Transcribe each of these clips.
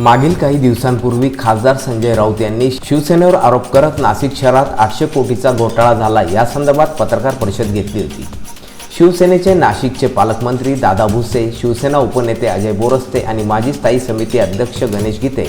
मागील काही दिवसांपूर्वी खासदार संजय राऊत यांनी शिवसेनेवर आरोप करत नाशिक शहरात आठशे कोटीचा घोटाळा झाला. या संदर्भात पत्रकार परिषद घेतली होती. शिवसेनेचे नाशिकचे पालकमंत्री दादा भुसे शिवसेना उपनेते अजय बोरस्ते आणि माजी स्थायी समिती अध्यक्ष गणेश गीते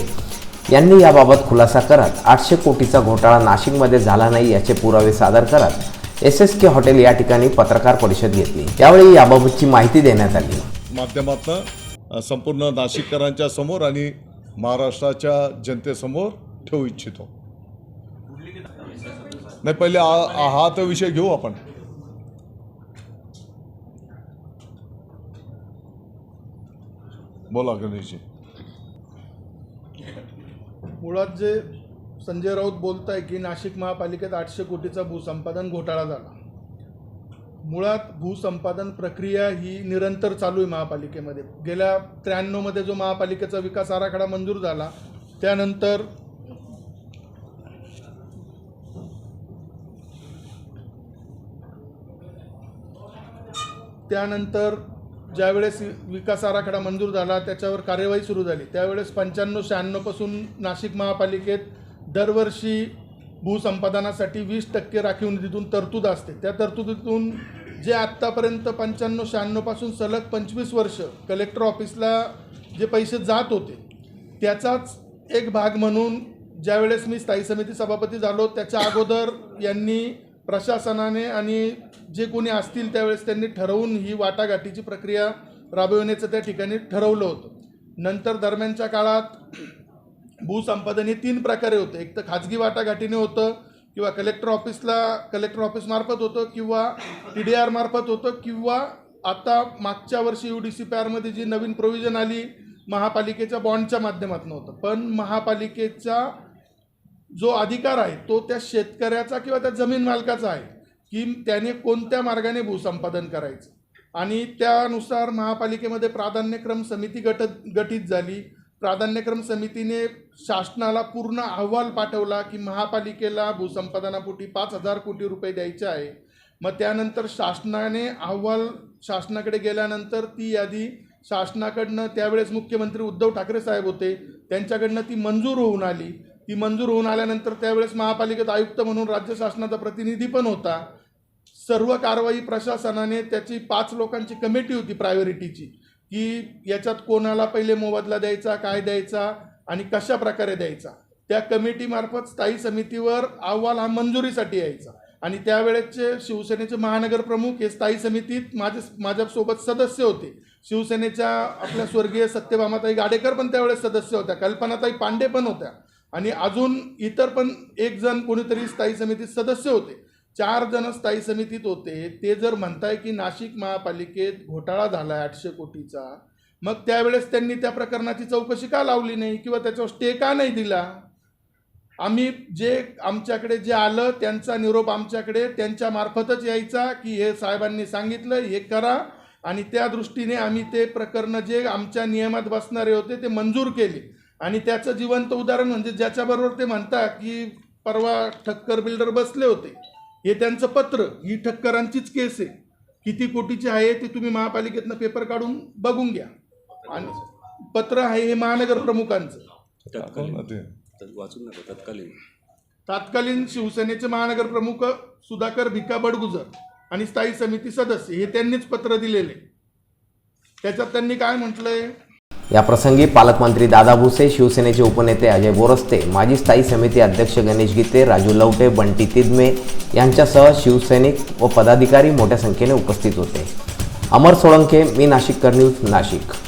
यांनी याबाबत खुलासा करत आठशे कोटीचा घोटाळा नाशिकमध्ये झाला नाही याचे पुरावे सादर करत एस एस के हॉटेल या ठिकाणी पत्रकार परिषद घेतली. यावेळी याबाबतची माहिती देण्यात आली. माध्यमातून संपूर्ण नाशिककरांच्या समोर आणि महाराष्ट्राच्या जनतेसमोर ठेवू इच्छितो. नाही पहिले हा तर विषय घेऊ आपण. बोला गणेशजी. मुळात जे संजय राऊत बोलत आहे की नाशिक महापालिकेत आठशे कोटीचा भूसंपादन घोटाळा झाला. मुळात भूसंपादन प्रक्रिया ही निरंतर चालू आहे महापालिकेमध्ये. गेल्या त्र्याण्णवमध्ये जो महापालिकेचा विकास आराखडा मंजूर झाला त्यानंतर त्यानंतर ज्यावेळेस विकास आराखडा मंजूर झाला त्याच्यावर कार्यवाही सुरू झाली. त्यावेळेस पंच्याण्णव शहाण्णवपासून नाशिक महापालिकेत दरवर्षी भूसंपादनासाठी वीस टक्के राखीव निधीतून तरतूद असते. त्या तरतुदीतून जे आत्तापर्यंत पंच्याण्णव शहाण्णवपासून सलग पंचवीस वर्ष कलेक्टर ऑफिसला जे पैसे जात होते त्याचाच एक भाग म्हणून ज्यावेळेस मी स्थायी समिती सभापती झालो त्याच्या अगोदर यांनी प्रशासनाने आणि जे कोणी असतील त्यावेळेस त्यांनी ठरवून ही वाटाघाटीची प्रक्रिया राबविण्याचं त्या ठिकाणी ठरवलं होतं. नंतर दरम्यानच्या काळात भूसंपादन हे तीन प्रकारे होतं. एक तर खाजगी वाटाघाटीने होतं किंवा कलेक्टर ऑफिसला कलेक्टर ऑफिस मार्फत होतं किंवा टी डी आर मार्फत होतं किंवा आता मागच्या वर्षी यू डी सी पी आरमध्ये जी नवीन प्रोव्हिजन आली महापालिकेच्या बॉन्डच्या माध्यमातून होतं. पण महापालिकेचा जो अधिकार आहे तो त्या शेतकऱ्याचा किंवा त्या जमीन मालकाचा आहे की त्याने कोणत्या मार्गाने भूसंपादन करायचं. आणि त्यानुसार महापालिकेमध्ये प्राधान्यक्रम समिती गट गठीत झाली. प्राधान्यक्रम समितीने शासनाला पूर्ण अहवाल पाठवला की महापालिकेला भूसंपादनापोटी पाच हजार कोटी रुपये द्यायचे आहे. मग त्यानंतर शासनाने अहवाल शासनाकडे गेल्यानंतर ती यादी शासनाकडनं त्यावेळेस मुख्यमंत्री उद्धव ठाकरे साहेब होते. त्यांच्याकडनं ती मंजूर होऊन आली. ती मंजूर होऊन आल्यानंतर त्यावेळेस महापालिकेत आयुक्त म्हणून राज्य शासनाचा प्रतिनिधी पण होता. सर्व कारवाई प्रशासनाने त्याची पाच लोकांची कमिटी होती प्रायोरिटीची की याच्यात कोणाला पहिले मोबदला द्यायचा काय द्यायचा आणि कशा प्रकारे द्यायचा? त्या कमिटीमार्फत स्थायी समितीवर अहवाल हा मंजुरीसाठी यायचा. आणि त्यावेळेचे शिवसेनेचे महानगर प्रमुख हे स्थायी समितीत माझे माझ्यासोबत सदस्य होते. शिवसेनेच्या आपल्या स्वर्गीय सत्यभामाताई गाडेकर पण त्यावेळेस सदस्य होत्या. कल्पनाताई पांडे पण होत्या. आणि अजून इतर पण एक जण कोणीतरी स्थायी समितीत सदस्य होते. चार जण स्थायी समितीत होते. ते जर म्हणताय की नाशिक महापालिकेत घोटाळा झाला आहे आठशे कोटीचा मग त्यावेळेस त्यांनी त्या प्रकरणाची चौकशी का लावली नाही किंवा त्याच्यावर स्टे का नाही दिला? आम्ही जे आमच्याकडे जे आलं त्यांचा निरोप आमच्याकडे त्यांच्या मार्फतच यायचा की हे साहेबांनी सांगितलं हे करा. आणि त्या दृष्टीने आम्ही ते प्रकरणं जे आमच्या नियमात बसणारे होते ते मंजूर केले. आणि त्याचं जिवंत उदाहरण म्हणजे ज्याच्याबरोबर ते म्हणता की परवा ठक्कर बिल्डर बसले होते. हे त्यांचं पत्र ही ठक्करांचीच केस आहे. किती कोटीची आहे ते तुम्ही महापालिकेतनं पेपर काढून बघून घ्या. आणि पत्र आहे हे महानगर प्रमुखांचं. दाखव ना ते वाचून नको तत्कालीन. तत्कालीन शिवसेनेचे महानगर प्रमुख सुधाकर भिका बडगुजर आणि स्थायी समिती सदस्य हे त्यांनीच पत्र दिलेले. त्याच्यात त्यांनी काय म्हटलंय? या प्रसंगी पालकमंत्री दादा भुसे शिवसेनेचे उपनेते अजय बोरस्ते माजी स्थायी समिती अध्यक्ष गणेश गीते राजू लवटे बंटी तिदमे यांच्यासह शिवसैनिक व पदाधिकारी मोठ्या संख्येने उपस्थित होते. अमर सोळंके मी नाशिककर न्यूज नाशिक.